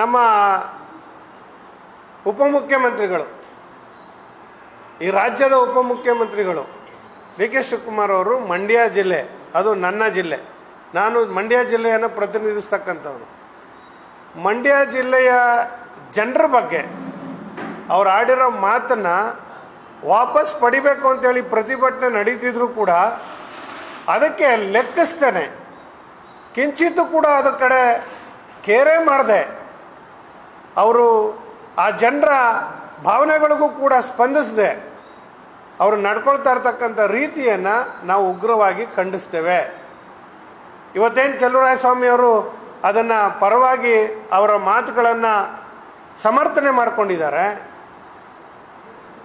ನಮ್ಮ ಉಪಮುಖ್ಯಮಂತ್ರಿಗಳು, ಈ ರಾಜ್ಯದ ಉಪಮುಖ್ಯಮಂತ್ರಿಗಳು, ಡಿ ಕೆ ಶಿವಕುಮಾರ್ ಅವರು ಮಂಡ್ಯ ಜಿಲ್ಲೆ, ಅದು ನನ್ನ ಜಿಲ್ಲೆ, ನಾನು ಮಂಡ್ಯ ಜಿಲ್ಲೆಯನ್ನು ಪ್ರತಿನಿಧಿಸ್ತಕ್ಕಂಥವನು. ಮಂಡ್ಯ ಜಿಲ್ಲೆಯ ಜನರ ಬಗ್ಗೆ ಅವ್ರು ಆಡಿರೋ ಮಾತನ್ನು ವಾಪಸ್ ಪಡಿಬೇಕು ಅಂತೇಳಿ ಪ್ರತಿಭಟನೆ ನಡೀತಿದ್ರು ಕೂಡ ಅದಕ್ಕೆ ಲೆಕ್ಕಿಸ್ತೇನೆ. ಕಿಂಚಿತ್ತು ಕೂಡ ಅದ್ರ ಕಡೆ ಕೇರೆ ಮಾಡದೆ. ಅವರು ಆ ಜನರ ಭಾವನೆಗಳಿಗೂ ಕೂಡ ಸ್ಪಂದಿಸದೆ. ಅವರು ನಡ್ಕೊಳ್ತಾ ಇರ್ತಕ್ಕಂಥ ರೀತಿಯನ್ನು ನಾವು ಉಗ್ರವಾಗಿ ಖಂಡಿಸ್ತೇವೆ. ಇವತ್ತೇನು ಚಲುವರಾಯಸ್ವಾಮಿಯವರು ಅದನ್ನು ಪರವಾಗಿ ಅವರ ಮಾತುಗಳನ್ನು ಸಮರ್ಥನೆ ಮಾಡಿಕೊಂಡಿದ್ದಾರೆ.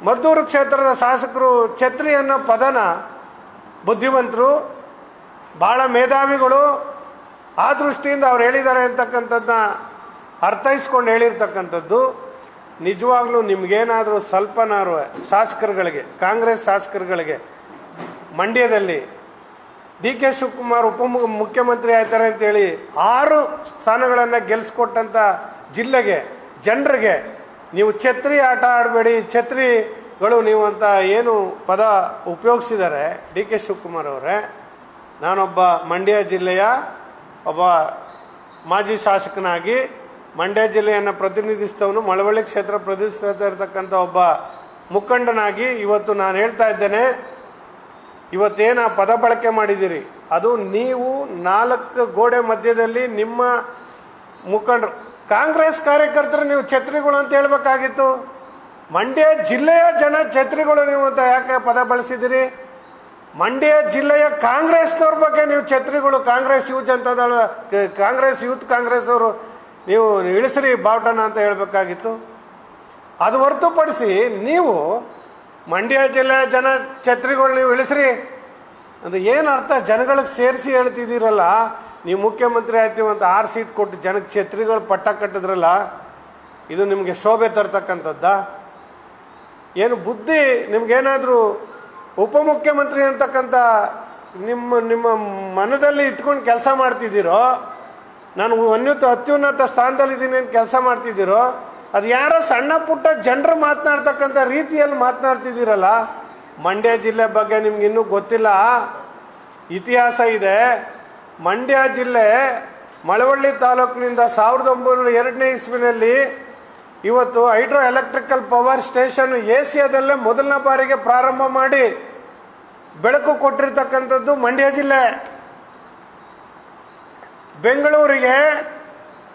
ಮದ್ದೂರು ಕ್ಷೇತ್ರದ ಶಾಸಕರು ಛತ್ರಿ ಅನ್ನೋ ಪದನ ಬುದ್ಧಿವಂತರು ಭಾಳ ಮೇಧಾವಿಗಳು ಆ ದೃಷ್ಟಿಯಿಂದ ಅವ್ರು ಹೇಳಿದ್ದಾರೆ ಅಂತಕ್ಕಂಥದ್ದನ್ನ ಅರ್ಥೈಸ್ಕೊಂಡು ಹೇಳಿರ್ತಕ್ಕಂಥದ್ದು, ನಿಜವಾಗ್ಲೂ ನಿಮಗೇನಾದರೂ ಸ್ವಲ್ಪನಾರು ಶಾಸಕರುಗಳಿಗೆ, ಕಾಂಗ್ರೆಸ್ ಶಾಸಕರುಗಳಿಗೆ ಮಂಡ್ಯದಲ್ಲಿ ಡಿ ಕೆ ಶಿವಕುಮಾರ್ ಉಪ ಮುಖ್ಯಮಂತ್ರಿ ಆಯ್ತಾರೆ ಅಂತೇಳಿ ಆರು ಸ್ಥಾನಗಳನ್ನು ಗೆಲ್ಲಿಸ್ಕೊಟ್ಟಂಥ ಜಿಲ್ಲೆಗೆ, ಜನರಿಗೆ ನೀವು ಛತ್ರಿ ಆಟ ಆಡಬೇಡಿ, ಛತ್ರಿಗಳು ನೀವು ಅಂತ ಏನು ಪದ ಉಪಯೋಗಿಸಿದ್ದಾರೆ ಡಿ ಕೆ ಶಿವಕುಮಾರ್ ಅವರೇ, ನಾನೊಬ್ಬ ಮಂಡ್ಯ ಜಿಲ್ಲೆಯ ಒಬ್ಬ ಮಾಜಿ ಶಾಸಕನಾಗಿ ಮಂಡ್ಯ ಜಿಲ್ಲೆಯನ್ನು ಪ್ರತಿನಿಧಿಸ್ತವನು ಮಳವಳ್ಳಿ ಕ್ಷೇತ್ರ ಪ್ರತಿನಿಧಿಸ್ತಾ ಇರತಕ್ಕಂಥ ಒಬ್ಬ ಮುಖಂಡನಾಗಿ ಇವತ್ತು ನಾನು ಹೇಳ್ತಾ ಇದ್ದೇನೆ. ಇವತ್ತೇನು ಆ ಪದ ಬಳಕೆ ಮಾಡಿದ್ದೀರಿ? ಅದು ನೀವು ನಾಲ್ಕು ಗೋಡೆ ಮಧ್ಯದಲ್ಲಿ ನಿಮ್ಮ ಮುಖಂಡರು, ಕಾಂಗ್ರೆಸ್ ಕಾರ್ಯಕರ್ತರು ನೀವು ಛತ್ರಿಗಳು ಅಂತ ಹೇಳಬೇಕಾಗಿತ್ತು. ಮಂಡ್ಯ ಜಿಲ್ಲೆಯ ಜನ ಛತ್ರಿಗಳು ನೀವು ಅಂತ ಯಾಕೆ ಪದ ಬಳಸಿದಿರಿ ಮಂಡ್ಯ ಜಿಲ್ಲೆಯ ಕಾಂಗ್ರೆಸ್ನವ್ರ ಬಗ್ಗೆ ನೀವು ಛತ್ರಿಗಳು, ಕಾಂಗ್ರೆಸ್ ಯೂತ್ ಜನತಾದಳ ಕಾಂಗ್ರೆಸ್ ಯೂತ್ ಕಾಂಗ್ರೆಸ್ ಅವರು ನೀವು ಇಳಿಸ್ರಿ ಬಾವುಟನ ಅಂತ ಹೇಳಬೇಕಾಗಿತ್ತು. ಅದು ಹೊರತುಪಡಿಸಿ ನೀವು ಮಂಡ್ಯ ಜಿಲ್ಲೆಯ ಜನ ಛತ್ರಿಗಳು ನೀವು ಇಳಿಸ್ರಿ. ಅಂದ್ರೆ ಏನು ಅರ್ಥ? ಜನಗಳಿಗೆ ಸೇರಿಸಿ ಹೇಳ್ತಿದ್ದೀರಲ್ಲ. ನೀವು ಮುಖ್ಯಮಂತ್ರಿ ಆಯ್ತೀವಿ ಅಂತ ಆರು ಸೀಟ್ ಕೊಟ್ಟು ಜನಕ್ಕೆ ಛತ್ರಿಗಳು ಪಟ್ಟ ಕಟ್ಟಿದ್ರಲ್ಲ, ಇದು ನಿಮಗೆ ಶೋಭೆ ತರ್ತಕ್ಕಂಥದ್ದ? ಏನು ಬುದ್ಧಿ ನಿಮಗೇನಾದರೂ ಉಪಮುಖ್ಯಮಂತ್ರಿ ಅಂತಕ್ಕಂಥ ನಿಮ್ಮ ನಿಮ್ಮ ಮನದಲ್ಲಿ ಇಟ್ಕೊಂಡು ಕೆಲಸ ಮಾಡ್ತಿದ್ದೀರೋ? ನಾನು ಅನ್ಯುತ ಅತ್ಯುನ್ನತ ಸ್ಥಾನದಲ್ಲಿದ್ದೀನಿ ಅಂತ ಕೆಲಸ ಮಾಡ್ತಿದ್ದೀರೋ, ಅದು ಯಾರೋ ಸಣ್ಣ ಪುಟ್ಟ ಜನರು ಮಾತನಾಡ್ತಕ್ಕಂಥ ರೀತಿಯಲ್ಲಿ ಮಾತನಾಡ್ತಿದ್ದೀರಲ್ಲ, ಮಂಡ್ಯ ಜಿಲ್ಲೆ ಬಗ್ಗೆ ನಿಮ್ಗೆ ಇನ್ನೂ ಗೊತ್ತಿಲ್ಲ. ಇತಿಹಾಸ ಇದೆ. ಮಂಡ್ಯ ಜಿಲ್ಲೆ ಮಳವಳ್ಳಿ ತಾಲೂಕಿನಿಂದ ಸಾವಿರದ ಒಂಬೈನೂರ ಎರಡನೇ ಇಸ್ವಿನಲ್ಲಿ ಇವತ್ತು ಹೈಡ್ರೋ ಎಲೆಕ್ಟ್ರಿಕಲ್ ಪವರ್ ಸ್ಟೇಷನ್ ಏಷ್ಯಾದಲ್ಲೇ ಮೊದಲನೇ ಬಾರಿಗೆ ಪ್ರಾರಂಭ ಮಾಡಿ ಬೆಳಕು ಕೊಟ್ಟಿರ್ತಕ್ಕಂಥದ್ದು ಮಂಡ್ಯ ಜಿಲ್ಲೆ. ಬೆಂಗಳೂರಿಗೆ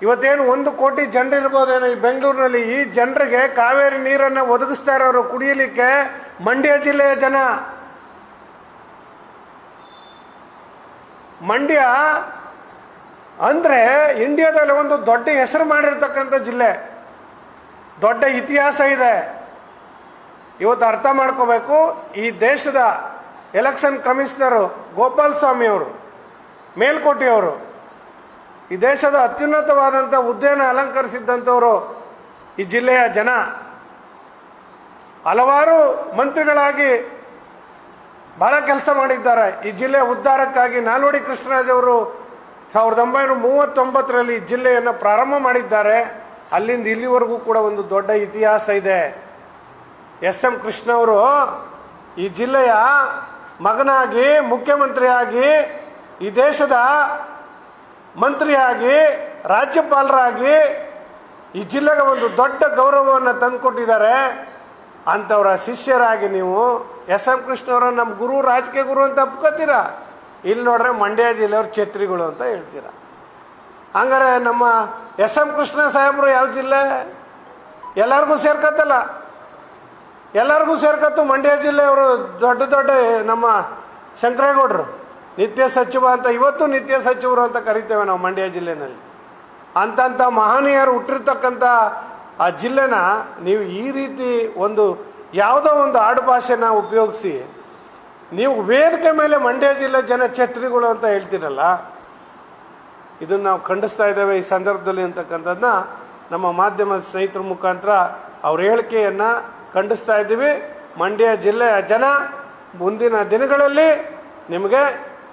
ಇವತ್ತೇನು ಒಂದು ಕೋಟಿ ಜನರಿರ್ಬೋದೇನೋ ಈ ಬೆಂಗಳೂರಿನಲ್ಲಿ, ಈ ಜನರಿಗೆ ಕಾವೇರಿ ನೀರನ್ನು ಒದಗಿಸ್ತಾ ಇರೋರು ಕುಡಿಯಲಿಕ್ಕೆ ಮಂಡ್ಯ ಜಿಲ್ಲೆಯ ಜನ. ಮಂಡ್ಯ ಅಂದರೆ ಇಂಡಿಯಾದಲ್ಲಿ ಒಂದು ದೊಡ್ಡ ಹೆಸರು ಮಾಡಿರ್ತಕ್ಕಂಥ ಜಿಲ್ಲೆ. ದೊಡ್ಡ ಇತಿಹಾಸ ಇದೆ. ಇವತ್ತು ಅರ್ಥ ಮಾಡ್ಕೋಬೇಕು, ಈ ದೇಶದ ಎಲೆಕ್ಷನ್ ಕಮಿಷನರು ಗೋಪಾಲ್ ಸ್ವಾಮಿಯವರು ಮೇಲ್ಕೋಟೆಯವರು ಈ ದೇಶದ ಅತ್ಯುನ್ನತವಾದಂಥ ಹುದ್ದೆಯನ್ನು ಅಲಂಕರಿಸಿದ್ದಂಥವರು ಈ ಜಿಲ್ಲೆಯ ಜನ. ಹಲವಾರು ಮಂತ್ರಿಗಳಾಗಿ ಭಾಳ ಕೆಲಸ ಮಾಡಿದ್ದಾರೆ. ಈ ಜಿಲ್ಲೆಯ ಉದ್ಧಾರಕ್ಕಾಗಿ ನಾಲ್ವಡಿ ಕೃಷ್ಣರಾಜ್ ಅವರು ಸಾವಿರದ ಒಂಬೈನೂರ ಮೂವತ್ತೊಂಬತ್ತರಲ್ಲಿ ಈ ಜಿಲ್ಲೆಯನ್ನು ಪ್ರಾರಂಭ ಮಾಡಿದ್ದಾರೆ. ಅಲ್ಲಿಂದ ಇಲ್ಲಿವರೆಗೂ ಕೂಡ ಒಂದು ದೊಡ್ಡ ಇತಿಹಾಸ ಇದೆ. ಎಸ್ ಎಂ ಕೃಷ್ಣ ಅವರು ಈ ಜಿಲ್ಲೆಯ ಮಗನಾಗಿ, ಮುಖ್ಯಮಂತ್ರಿಯಾಗಿ ಈ ದೇಶದ ಮಂತ್ರಿಯಾಗಿ, ರಾಜ್ಯಪಾಲರಾಗಿ ಈ ಜಿಲ್ಲೆಗೆ ಒಂದು ದೊಡ್ಡ ಗೌರವವನ್ನು ತಂದುಕೊಟ್ಟಿದ್ದಾರೆ. ಅಂಥವರ ಶಿಷ್ಯರಾಗಿ ನೀವು ಎಸ್ ಎಂ ಕೃಷ್ಣವರ ನಮ್ಮ ಗುರು, ರಾಜಕೀಯ ಗುರು ಅಂತ ಒಪ್ಕೋತೀರಾ? ಇಲ್ಲಿ ನೋಡ್ರೆ ಮಂಡ್ಯ ಜಿಲ್ಲೆಯವ್ರ ಛೇತ್ರಿಗಳು ಅಂತ ಹೇಳ್ತೀರಾ? ಹಂಗಾರೆ ನಮ್ಮ ಎಸ್ ಎಂ ಕೃಷ್ಣ ಸಾಹೇಬರು ಯಾವ ಜಿಲ್ಲೆ? ಎಲ್ಲರಿಗೂ ಸೇರ್ಕತ್ತಲ್ಲ. ಎಲ್ಲರಿಗೂ ಸೇರ್ಕತ್ತು ಮಂಡ್ಯ ಜಿಲ್ಲೆಯವರು ದೊಡ್ಡ ದೊಡ್ಡ ನಮ್ಮ ಶಂಕರೇಗೌಡರು. ನಿತ್ಯ ಸಚಿವ ಅಂತ ಇವತ್ತು ನಿತ್ಯ ಸಚಿವರು ಅಂತ ಕರಿತೇವೆ ನಾವು ಮಂಡ್ಯ ಜಿಲ್ಲೆನಲ್ಲಿ. ಅಂತಂಥ ಮಹನೀಯರು ಹುಟ್ಟಿರ್ತಕ್ಕಂಥ ಆ ಜಿಲ್ಲೆನ ನೀವು ಈ ರೀತಿ ಒಂದು ಯಾವುದೋ ಒಂದು ಆಡುಭಾಷೆನ ಉಪಯೋಗಿಸಿ, ನೀವು ವೇದಿಕೆ ಮೇಲೆ ಮಂಡ್ಯ ಜಿಲ್ಲೆ ಜನ ಛತ್ರಿಗಳು ಅಂತ ಹೇಳ್ತೀರಲ್ಲ, ಇದನ್ನು ನಾವು ಖಂಡಿಸ್ತಾ ಇದ್ದೇವೆ ಈ ಸಂದರ್ಭದಲ್ಲಿ ಅಂತಕ್ಕಂಥದ್ದನ್ನ ನಮ್ಮ ಮಾಧ್ಯಮದ ಸ್ನೇಹಿತರ ಮುಖಾಂತರ ಅವ್ರ ಹೇಳಿಕೆಯನ್ನು ಖಂಡಿಸ್ತಾ ಇದ್ದೀವಿ. ಮಂಡ್ಯ ಜಿಲ್ಲೆಯ ಜನ ಮುಂದಿನ ದಿನಗಳಲ್ಲಿ ನಿಮಗೆ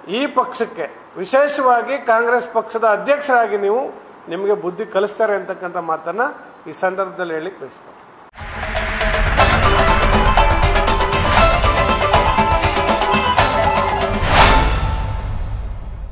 ಈ ಪಕ್ಷಕ್ಕೆ, ವಿಶೇಷವಾಗಿ ಕಾಂಗ್ರೆಸ್ ಪಕ್ಷದ ಅಧ್ಯಕ್ಷರಾಗಿ ನೀವು ನಿಮಗೆ ಬುದ್ಧಿ ಕಲಿಸ್ತಾರೆ ಅಂತಕ್ಕಂಥ ಮಾತನ್ನು ಈ ಸಂದರ್ಭದಲ್ಲಿ ಹೇಳಿ ಬಯಸ್ತೇನೆ.